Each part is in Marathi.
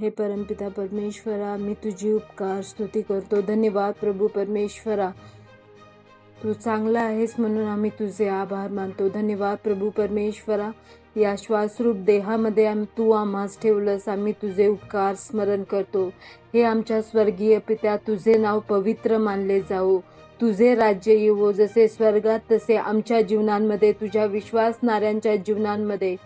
हे परमपिता परमेश्वरा मी तुझी उपकार स्तुती करतो. धन्यवाद प्रभू परमेश्वरा. तू चांगला आहेस म्हणून आम्ही तुझे आभार मानतो. धन्यवाद प्रभू परमेश्वरा. या श्वासरूप देहामध्ये आम तू आम्हास ठेवलंस. आम्ही तुझे उपकार स्मरण करतो. हे आमच्या स्वर्गीय पित्या तुझे नाव पवित्र मानले जाओ तुझे राज्य येवो. जसे स्वर्गात तसे आमच्या जीवनांमध्ये तुझ्या विश्वासणाऱ्यांच्या जीवनांमध्ये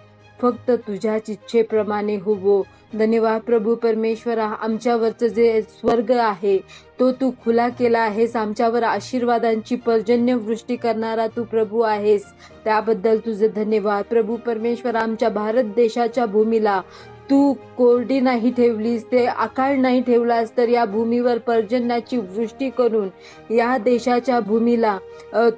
फक्त तुझ्याच इच्छेप्रमाणे होवो. धन्यवाद प्रभू परमेश्वरा आमच्यावरचं जे स्वर्ग आहे तो तू खुला केला आहेस. आमच्यावर आशीर्वादांची पर्जन्यवृष्टी करणारा तू प्रभू आहेस. त्याबद्दल तुझे धन्यवाद. प्रभू परमेश्वर आमच्या भारत देशाच्या भूमीला तू कोरडी नाही ठेवलीस ते आकाळ नाही ठेवलास तर या भूमीवर पर्जन्याची वृष्टी करून या देशाच्या भूमीला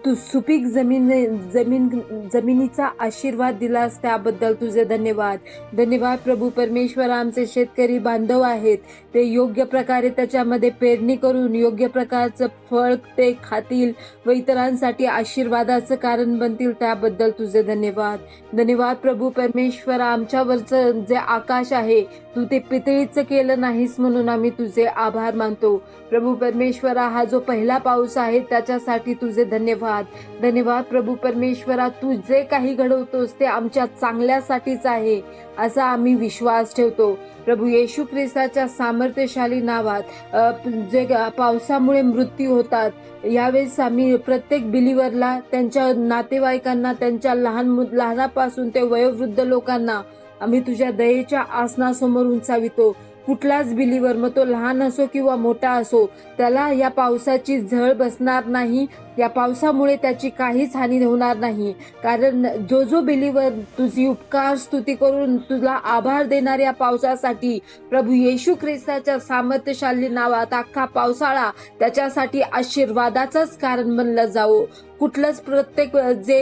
तू सुपीक जमीन जमीन जमिनीचा आशीर्वाद दिलास त्याबद्दल तुझे धन्यवाद. धन्यवाद प्रभू परमेश्वर आमचे शेतकरी बांधव आहेत. ते योग्य प्रकारे त्याच्यामध्ये पेरणी करून योग्य प्रकारचं फळ ते खातील व इतरांसाठी आशीर्वादाचं कारण बनतील त्याबद्दल तुझे धन्यवाद. धन्यवाद प्रभू परमेश्वर आमच्यावरचं जे आकार आकाश आहे. तू ते पितळीचं केलं नाहीस म्हणून आम्ही तुझे आभार मानतो. प्रभू परमेश्वरा हा जो पहिला पाऊस आहे त्याच्यासाठी तुझे धन्यवाद. धन्यवाद प्रभू परमेश्वरा तू जे काही घडवतोस ते आमच्या चांगल्यासाठीच आहे असा आम्ही विश्वास ठेवतो. प्रभू येशू ख्रिस्ताच्या सामर्थ्यशाली नावात जे पावसामुळे मृत्यू होतात यावेळेस आम्ही प्रत्येक बिलीवरला त्यांच्या नातेवाईकांना त्यांच्या लहान मु- लहानापासून ते वयोवृद्ध लोकांना आम्ही तुझ्या दयेच्या आसनासमोर उंचावितो. कुठलाच बिलीवर मग तो लहान असो किंवा मोठा असो त्याला या पावसाची झळ बसणार नाही या पावसामुळे त्याची काहीच हानी होणार नाही. कारण जो जो बिलीवर तुझी उपकार स्तुती करून तुला आभार देणाऱ्या पावसासाठी प्रभू येशू ख्रिस्ताच्या सामर्थ्यशाली नावात अख्खा पावसाळा त्याच्यासाठी आशीर्वादाचंच कारण बनला जावो. कुठलंच प्रत्येक जे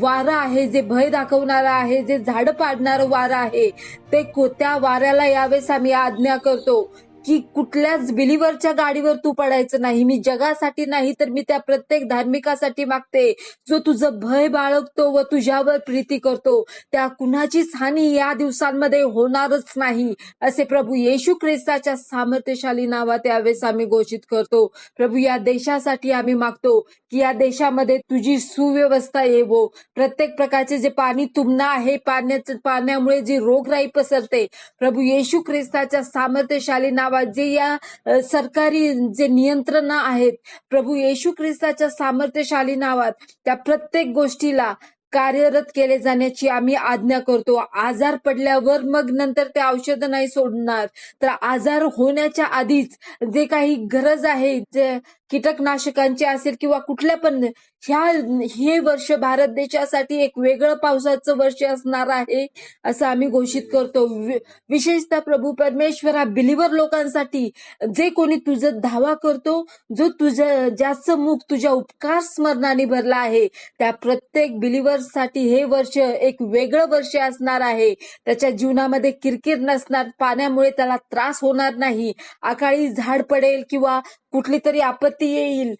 वारं आहे जे भय दाखवणारं आहे जे झाडं पाडणारं वारं आहे ते त्या वाऱ्याला यावेळेस आम्ही आज्ञा करतो. की कुठल्याच बिलीवरच्या गाडीवर तू पडायचं नाही. मी जगासाठी नाही तर मी त्या प्रत्येक धार्मिकासाठी मागते. जो तुझं भय बाळगतो व तुझ्यावर प्रीती करतो त्या कुणाचीच हानी या दिवसांमध्ये होणारच नाही असे प्रभू येशू ख्रिस्ताच्या सामर्थ्यशाली नावा त्यावेळेस आम्ही घोषित करतो. प्रभू या देशासाठी आम्ही मागतो की या देशामध्ये तुझी सुव्यवस्था येवो प्रत्येक प्रकारचे जे पाणी तुमना आहे पाण्याचं पाण्यामुळे जी रोगराई पसरते प्रभू येशू ख्रिस्ताच्या सामर्थ्यशाली नाव नावात जे या सरकारी जे नियंत्रण आहेत प्रभू येशू ख्रिस्ताच्या सामर्थ्यशाली नावात त्या प्रत्येक गोष्टीला कार्यरत केले जाण्याची आम्ही आज्ञा करतो. आजार पडल्यावर मग नंतर ते औषध नाही सोडणार. तर आजार होण्याच्या आधीच जे काही गरज आहे जे कीटकनाशकांचे असेल किंवा कुठल्या पण ह्या हे वर्ष भारत देशासाठी एक वेगळं पावसाचं वर्ष असणार आहे असं आम्ही घोषित करतो. विशेषतः प्रभू परमेश्वर हा बिलिव्हर लोकांसाठी जे कोणी तुझं धावा करतो जो तुझं ज्याचं मुख तुझ्या उपकार स्मरणाने भरला आहे त्या प्रत्येक बिलिव्हरसाठी हे वर्ष एक वेगळं वर्ष असणार आहे. त्याच्या जीवनामध्ये किरकिर नसणार पाण्यामुळे त्याला त्रास होणार नाही. अकाळी झाड पडेल किंवा कुठली तरी आपत्ती येईल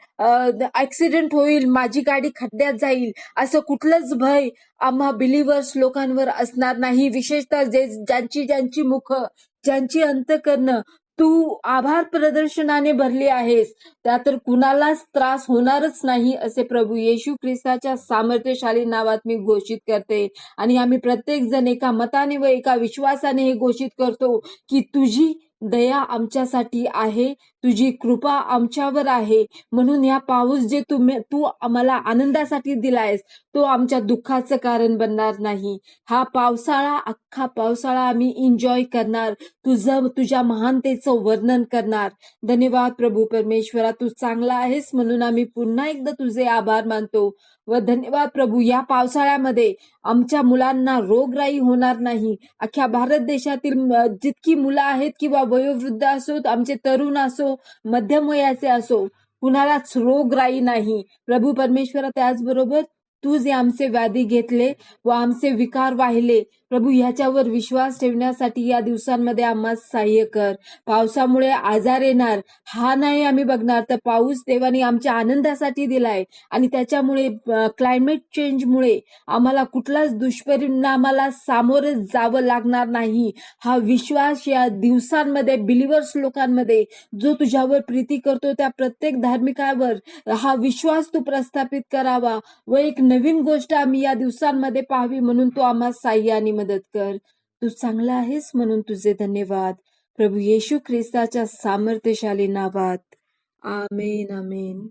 ऍक्सिडेंट होईल माझी गाडी खड्ड्यात जाईल असं कुठलंच भय आम्हा बिलिव्हर्स लोकांवर असणार नाही. विशेषतः जे ज्यांची ज्यांची मुख ज्यांची अंतकरणं तू आभार प्रदर्शनाने भरली आहेस. त्या तर कुणालाच त्रास होणारच नाही असे प्रभू येशू ख्रिस्ताच्या सामर्थ्यशाली नावात मी घोषित करते. आणि आम्ही प्रत्येक जण एका मताने व एका विश्वासाने हे घोषित करतो की तुझी दया आमच्यासाठी आहे तुझी कृपा आमच्यावर आहे. म्हणून या पाऊस जे तुम्ही तू आम्हाला आनंदासाठी दिलायस तो आमच्या दुःखाचं कारण बनणार नाही. हा पावसाळा अख्खा पावसाळा आम्ही एन्जॉय करणार. तुझं तुझ्या महानतेचं वर्णन करणार. धन्यवाद प्रभू परमेश्वरा तू चांगला आहेस म्हणून आम्ही पुन्हा एकदा तुझे आभार मानतो. व धन्यवाद प्रभू या पावसाळ्यामध्ये आमच्या मुलांना रोगराई होणार नाही. अख्ख्या भारत देशातील जितकी मुलं आहेत किंवा वयोवृद्ध असोत आमचे तरुण असो मध्यम वयाचे असो कुणालाच रोगराई नाही. प्रभू परमेश्वर त्याचबरोबर तू जे आमचे व्याधी घेतले व आमचे विकार वाहिले. प्रभू ह्याच्यावर विश्वास ठेवण्यासाठी या दिवसांमध्ये आम्हा सहाय्य कर. पावसामुळे आजार येणार हा नाही आम्ही बघणार. तर पाऊस देवाने आमच्या आनंदासाठी दिलाय आणि त्याच्यामुळे क्लायमेट चेंजमुळे आम्हाला कुठलाच दुष्परिणामाला सामोरे जावं लागणार नाही. हा विश्वास या दिवसांमध्ये बिलिव्हर्स लोकांमध्ये जो तुझ्यावर प्रीती करतो त्या प्रत्येक धार्मिकावर हा विश्वास तू प्रस्थापित करावा. व एक नवीन गोष्ट आम्ही या दिवसांमध्ये पाहावी म्हणून तू आम्हा साह्याने मदत कर. तू चांगला आहेस म्हणून तुझे धन्यवाद. प्रभू येशू ख्रिस्ताच्या सामर्थ्यशाली नावात. आमेन आमेन.